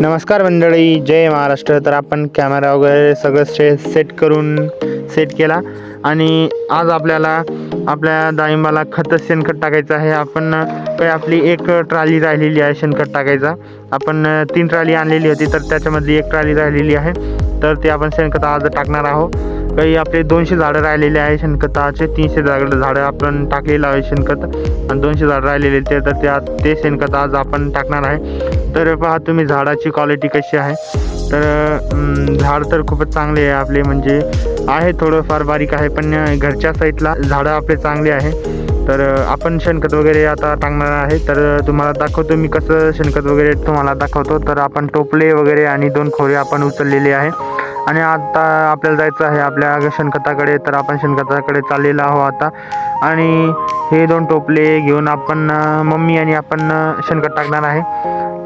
नमस्कार मंडळी जय महाराष्ट्र. तर आपण कॅमेरा वगैरे सगळं से सेट करून सेट केला. आणि आज आपल्याला आपल्या डाळिंबाला खत शेणखत टाकायचं आहे. आपण काही आपली एक ट्राली राहिलेली आहे शेणखत टाकायचा. आपण तीन ट्राली आणलेली होती तर त्याच्यामधली एक ट्राली राहिलेली आहे. तर ते आपण शेणखत आज टाकणार आहोत. काही आपले दोनशे झाडं राहिलेले आहे शेणखताचे. तीनशे झाडं झाडं आपण टाकलेलं आहे शेणखत. आणि दोनशे झाडं राहिलेले ते तर त्या ते शेणखत आज आपण टाकणार आहे. तर पहा तुम्ही झाडाची क्वालिटी कशी आहे? तर झाड तर खूपच चांगले आहे आपले म्हणजे आहे थोडंफार बारीक आहे पण घरच्या साईडला झाडं आपले चांगले आहे. तर आपण शेणखत वगैरे आता टाकणार आहे. तर तुम्हाला दाखवतो मी कसं शेणखत वगैरे तुम्हाला दाखवतो. तर आपण टोपले वगैरे आणि दोन खोरे आपण उचललेले आहे. आणि आता आपल्याला जायचं आहे आपल्या शेणखताकडे. तर आपण शेणखताकडे चाललेलो आहो आता. आणि हे दोन टोपले घेऊन आपण मम्मी आणि आपण शेणखत टाकणार आहे.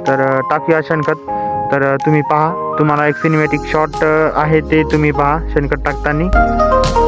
तर टाकूया शेणखत तर तुम्ही पहा तुम्हाला एक सिनेमॅटिक शॉट आहे ते तुम्ही पहा शेणखत टाकताना.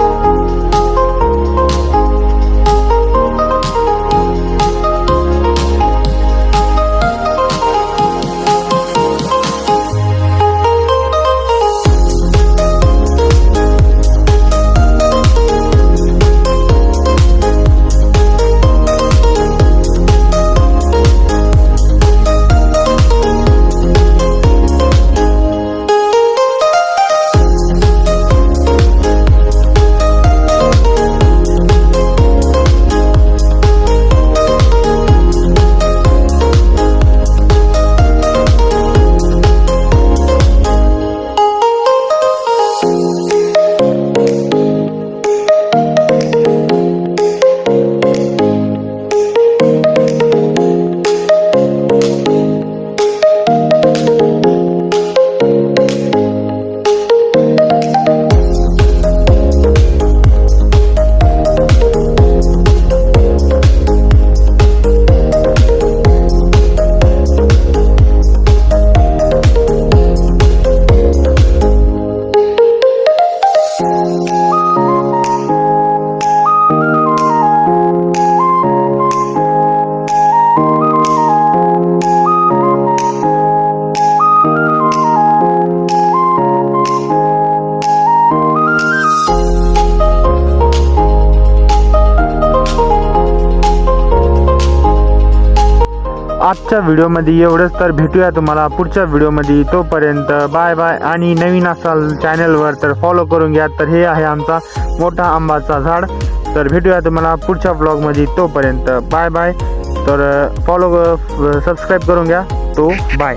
आजच्या व्हिडिओमध्ये एवढंच तर भेटूया तुम्हाला पुढच्या व्हिडिओमध्ये. तोपर्यंत बाय बाय आणि नवीन असाल चॅनलवर तर फॉलो करून घ्या. तर हे आहे आमचा मोठा आंबाचा झाड. तर भेटूया तुम्हाला पुढच्या ब्लॉगमध्ये तोपर्यंत बाय बाय. तर फॉलो सबस्क्राईब करून घ्या. तो बाय.